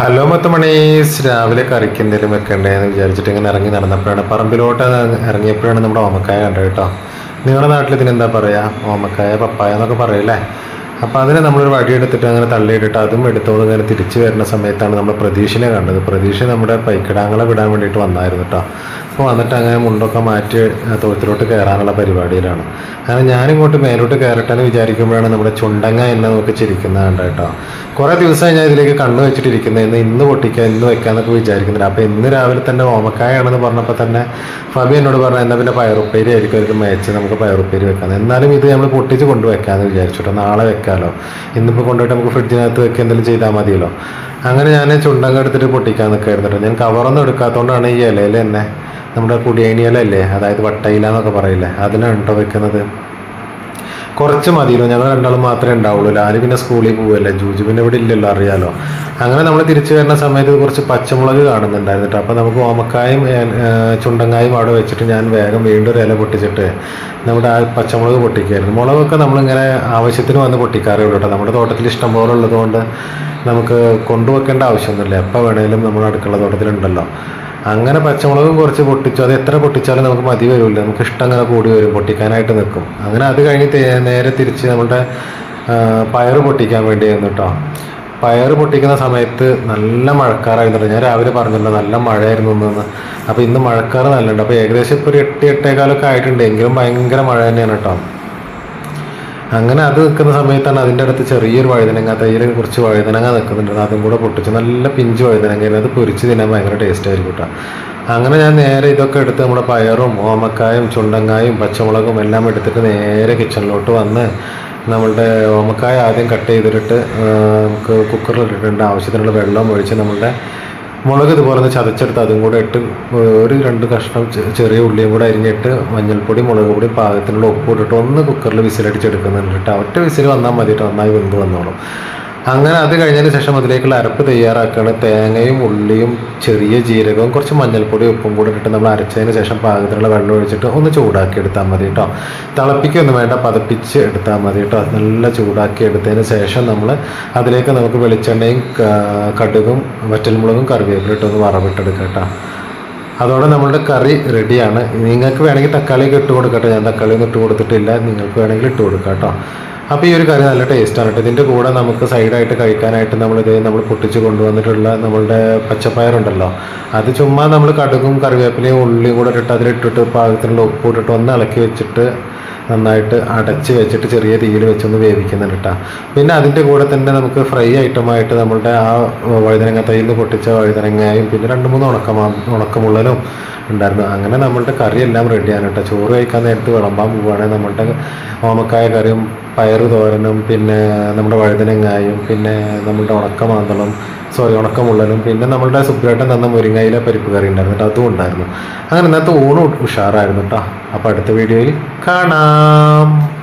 Hello മത്തമണീസ് രാവിലെ കറിക്ക് എന്തെങ്കിലും വെക്കണ്ടേന്ന് വിചാരിച്ചിട്ട് ഇങ്ങനെ ഇറങ്ങി നടന്നപ്പോഴാണ്. പറമ്പിലോട്ട് ഇറങ്ങിയപ്പോഴാണ് നമ്മുടെ ഓമക്കായ കണ്ടത് കേട്ടോ. നിങ്ങളുടെ നാട്ടിൽ ഇതിനെന്താ പറയാ? ഓമക്കായ പപ്പായ എന്നൊക്കെ പറയില്ലേ? അപ്പോൾ അതിനെ നമ്മളൊരു വടി എടുത്തിട്ട് അങ്ങനെ തള്ളിയിട്ടിട്ട് അതും എടുത്തോണ്ട് ഇങ്ങനെ തിരിച്ചു വരുന്ന സമയത്താണ് നമ്മൾ പ്രതീക്ഷനെ കണ്ടത്. പ്രതീക്ഷ നമ്മുടെ പൈക്കിടാങ്ങളെ വിടാൻ വേണ്ടിയിട്ട് വന്നായിരുന്നു കേട്ടോ അപ്പോൾ വന്നിട്ട് അങ്ങനെ മുണ്ടൊക്കെ മാറ്റി തോത്തിലോട്ട് കയറാനുള്ള പരിപാടിയിലാണ്. അങ്ങനെ ഞാനിങ്ങോട്ട് മേലോട്ട് കയറട്ടെ വിചാരിക്കുമ്പോഴാണ് നമ്മുടെ ചുണ്ടങ്ങ എന്നെ നോക്കി ചിരിക്കുന്നത് കണ്ട കേട്ടോ കുറേ ദിവസമായി ഞാൻ ഇതിലേക്ക് കണ്ണു വെച്ചിട്ടിരിക്കുന്നത് ഇന്ന് ഇന്ന് പൊട്ടിക്കുക ഇന്ന് വെക്കാന്നൊക്കെ വിചാരിക്കുന്നുണ്ട്. അപ്പോൾ ഇന്ന് രാവിലെ തന്നെ ഓമക്കായാണെന്ന് പറഞ്ഞപ്പോൾ തന്നെ ഫബി എന്നോട് പറഞ്ഞു എന്നാൽ പിന്നെ പയറുപ്പേരി ആയിരിക്കും അവർക്ക് മേച്ച് നമുക്ക് പയറുപ്പേരി വെക്കാം എന്നാലും ഇത് നമ്മൾ പൊട്ടിച്ച് കൊണ്ടുവെക്കാമെന്ന് വിചാരിച്ചിട്ടോ നാളെ വെക്കാമല്ലോ ഇന്നിപ്പോൾ കൊണ്ടുപോയിട്ട് നമുക്ക് ഫ്രിഡ്ജിനകത്ത് വെക്കുക എന്തെങ്കിലും ചെയ്താൽ മതിയല്ലോ. അങ്ങനെ ഞാൻ ചുണ്ടങ്ങ എടുത്തിട്ട് പൊട്ടിക്കാൻ നിൽക്കായിരുന്നു കേട്ടോ. ഞാൻ കവറൊന്നും എടുക്കാത്തതുകൊണ്ടാണ് ഈ ഇലയിൽ തന്നെ നമ്മുടെ കുടിയേണി ഇല അല്ലേ അതായത് വട്ടയില എന്നൊക്കെ പറയില്ലേ അതിലാണ് കേട്ടോ വെക്കുന്നത്. കുറച്ച് മതിയല്ലോ. ഞങ്ങൾ രണ്ടാളും മാത്രമേ ഉണ്ടാവുള്ളൂ. ലാൽ പിന്നെ സ്കൂളിൽ പോവല്ലേ? ജൂജു പിന്നെ ഇവിടെ ഇല്ലല്ലോ അറിയാലോ. അങ്ങനെ നമ്മൾ തിരിച്ചു വരുന്ന സമയത്ത് കുറച്ച് പച്ചമുളക് കാണുന്നുണ്ടായിരുന്നു അപ്പോൾ നമുക്ക് ഓമക്കായും ചുണ്ടങ്ങായും അവിടെ വെച്ചിട്ട് ഞാൻ വേഗം വീണ്ടും ഒരു ഇല പൊട്ടിച്ചിട്ട് നമ്മുടെ ആ പച്ചമുളക് പൊട്ടിക്കുകയായിരുന്നു. മുളകൊക്കെ നമ്മളിങ്ങനെ ആവശ്യത്തിന് വന്ന് പൊട്ടിക്കാറേ ഉള്ളൂ കേട്ടോ. നമ്മുടെ തോട്ടത്തിൽ ഇഷ്ടം പോലെ ഉള്ളതുകൊണ്ട് നമുക്ക് കൊണ്ടുവെക്കേണ്ട ആവശ്യമൊന്നുമില്ല. എപ്പോൾ വേണേലും നമ്മുടെ അടുക്കള തോട്ടത്തിലുണ്ടല്ലോ. അങ്ങനെ പച്ചമുളകും കുറച്ച് പൊട്ടിച്ചു. അത് എത്ര പൊട്ടിച്ചാലും നമുക്ക് മതി വരില്ല നമുക്ക് ഇഷ്ടം അങ്ങനെ കൂടി വരും പൊട്ടിക്കാനായിട്ട് നിൽക്കും. അങ്ങനെ അത് കഴിഞ്ഞ് നേരെ തിരിച്ച് നമ്മുടെ പയർ പൊട്ടിക്കാൻ വേണ്ടി ആയിരുന്നു കേട്ടോ പയറ് പൊട്ടിക്കുന്ന സമയത്ത് നല്ല മഴക്കാറായിരുന്നു ഞാൻ രാവിലെ പറഞ്ഞല്ലോ നല്ല മഴയായിരുന്നു ഇന്ന് അപ്പോൾ ഇന്ന് മഴക്കാർ നല്ലുണ്ട്. അപ്പോൾ ഏകദേശം ഇപ്പോൾ ഒരു എട്ട് എട്ടേകാലൊക്കെ ആയിട്ടുണ്ട്. എങ്കിലും ഭയങ്കര മഴ തന്നെയാണ് കേട്ടോ അങ്ങനെ അത് നിൽക്കുന്ന സമയത്താണ് അതിന്റെ അടുത്ത് ചെറിയൊരു വഴുതനങ്ങ തൈര് കുറച്ച് വഴുതനങ്ങ നിൽക്കുന്നുണ്ട്. അതും കൂടെ പൊട്ടിച്ച് നല്ല പിഞ്ച് വഴുതനങ്ങ അത് പൊരിച്ച് തിന്നാൻ ഭയങ്കര ടേസ്റ്റ് ആയിരിക്കും കേട്ടോ അങ്ങനെ ഞാൻ നേരെ ഇതൊക്കെ എടുത്ത് നമ്മുടെ പയറും ഓമക്കായും ചുണ്ടങ്ങായും പച്ചമുളകും എല്ലാം എടുത്തിട്ട് നേരെ കിച്ചണിലോട്ട് വന്ന് നമ്മളുടെ ഓമക്കായ ആദ്യം കട്ട് ചെയ്തിട്ട് നമുക്ക് കുക്കറിൽ ഇട്ടിട്ടുണ്ട്. ആവശ്യത്തിനുള്ള വെള്ളം ഒഴിച്ച് നമ്മളുടെ മുളക് ഇതുപോലെ ചതച്ചെടുത്ത് അതും കൂടെ ഇട്ട് ഒരു രണ്ട് കഷ്ണം ചെറിയ ഉള്ളിയും കൂടെ അരിഞ്ഞിട്ട് മഞ്ഞൾപ്പൊടി മുളക് പൊടി പാകത്തിനുള്ള ഉപ്പ് ഇട്ടിട്ട് ഒന്ന് കുക്കറിൽ വിസിലടിച്ചെടുക്കുന്നുണ്ട് കേട്ടോ ഒറ്റ വിസിൽ വന്നാൽ മതി കേട്ടോ നന്നായി വെന്ത് വന്നോളും. അങ്ങനെ അത് കഴിഞ്ഞതിന് ശേഷം അതിലേക്കുള്ള അരപ്പ് തയ്യാറാക്കുകയാണ് തേങ്ങയും ഉള്ളിയും ചെറിയ ജീരകവും കുറച്ച് മഞ്ഞൾപ്പൊടിയും ഉപ്പും കൂടി ഇട്ടിട്ട് നമ്മൾ അരച്ചതിന് ശേഷം പാകത്തിനുള്ള വെള്ളം ഒഴിച്ചിട്ട് ഒന്ന് ചൂടാക്കി എടുത്താൽ മതി കേട്ടോ. തിളപ്പിക്കൊന്നും വേണ്ട പതപ്പിച്ച് എടുത്താൽ മതി കേട്ടോ. നല്ല ചൂടാക്കി എടുത്തതിന് ശേഷം നമ്മൾ അതിലേക്ക് നമുക്ക് വെളിച്ചെണ്ണയും കടുകും വറ്റൽമുളകും കറിവേപ്പിലും ഇട്ടൊന്ന് വറവിട്ടെടുക്കാം കേട്ടോ. അതോടെ നമ്മളുടെ കറി റെഡിയാണ്. നിങ്ങൾക്ക് വേണമെങ്കിൽ തക്കാളിയൊക്കെ ഇട്ട് കൊടുക്കട്ടെ ഞാൻ തക്കാളിയൊന്നും ഇട്ട് കൊടുത്തിട്ടില്ല. നിങ്ങൾക്ക് വേണമെങ്കിൽ ഇട്ട് കൊടുക്കാം കേട്ടോ. അപ്പോൾ ഈ ഒരു കറി നല്ല ടേസ്റ്റാണ് കേട്ടോ ഇതിന്റെ കൂടെ നമുക്ക് സൈഡായിട്ട് കഴിക്കാനായിട്ട് നമ്മളിത് നമ്മൾ പൊട്ടിച്ച് കൊണ്ടുവന്നിട്ടുള്ള നമ്മളുടെ പച്ചപ്പയറുണ്ടല്ലോ അത് ചുമ്മാ നമ്മൾ കടുകും കറിവേപ്പിലയും ഉള്ളിയും കൂടെ ഇട്ടിട്ട് അതിലിട്ടിട്ട് പാകത്തിനുള്ള ഉപ്പ് ഇട്ടിട്ട് ഒന്ന് ഇളക്കി വെച്ചിട്ട് നന്നായിട്ട് അടച്ച് വെച്ചിട്ട് ചെറിയ തീയിൽ വെച്ചൊന്ന് വേവിക്കുന്നുണ്ട് കേട്ടോ പിന്നെ അതിന്റെ കൂടെ തന്നെ നമുക്ക് ഫ്രൈ ഐറ്റമായിട്ട് നമ്മളുടെ ആ വഴുതനങ്ങ തൈയിൽ നിന്ന് പൊട്ടിച്ച വഴുതനങ്ങയും പിന്നെ രണ്ട് മൂന്ന് ഉണക്കമാ ഉണക്കമുള്ളലും ഉണ്ടായിരുന്നു. അങ്ങനെ നമ്മളുടെ കറി എല്ലാം റെഡിയാണ് കേട്ടോ ചോറ് കഴിക്കാൻ നേരത്ത് വിളമ്പാൻ പോവുകയാണെങ്കിൽ നമ്മളുടെ ഓമക്കായ കറിയും പയറ് തോരനും പിന്നെ നമ്മുടെ വഴുതനങ്ങായും പിന്നെ നമ്മുടെ ഉണക്കമാന്തളും സോറി ഉണക്കമുള്ളലും പിന്നെ നമ്മളുടെ സുബ്രേട്ടൻ തന്ന മുരിങ്ങയിലെ പരിപ്പ് കറി ഉണ്ടായിരുന്നു അതും ഉണ്ടായിരുന്നു. അങ്ങനെ ഇന്നത്തെ ഊണ് ഉഷാറായിരുന്നു കേട്ടോ. അപ്പോൾ അടുത്ത വീഡിയോയിൽ കാണാം.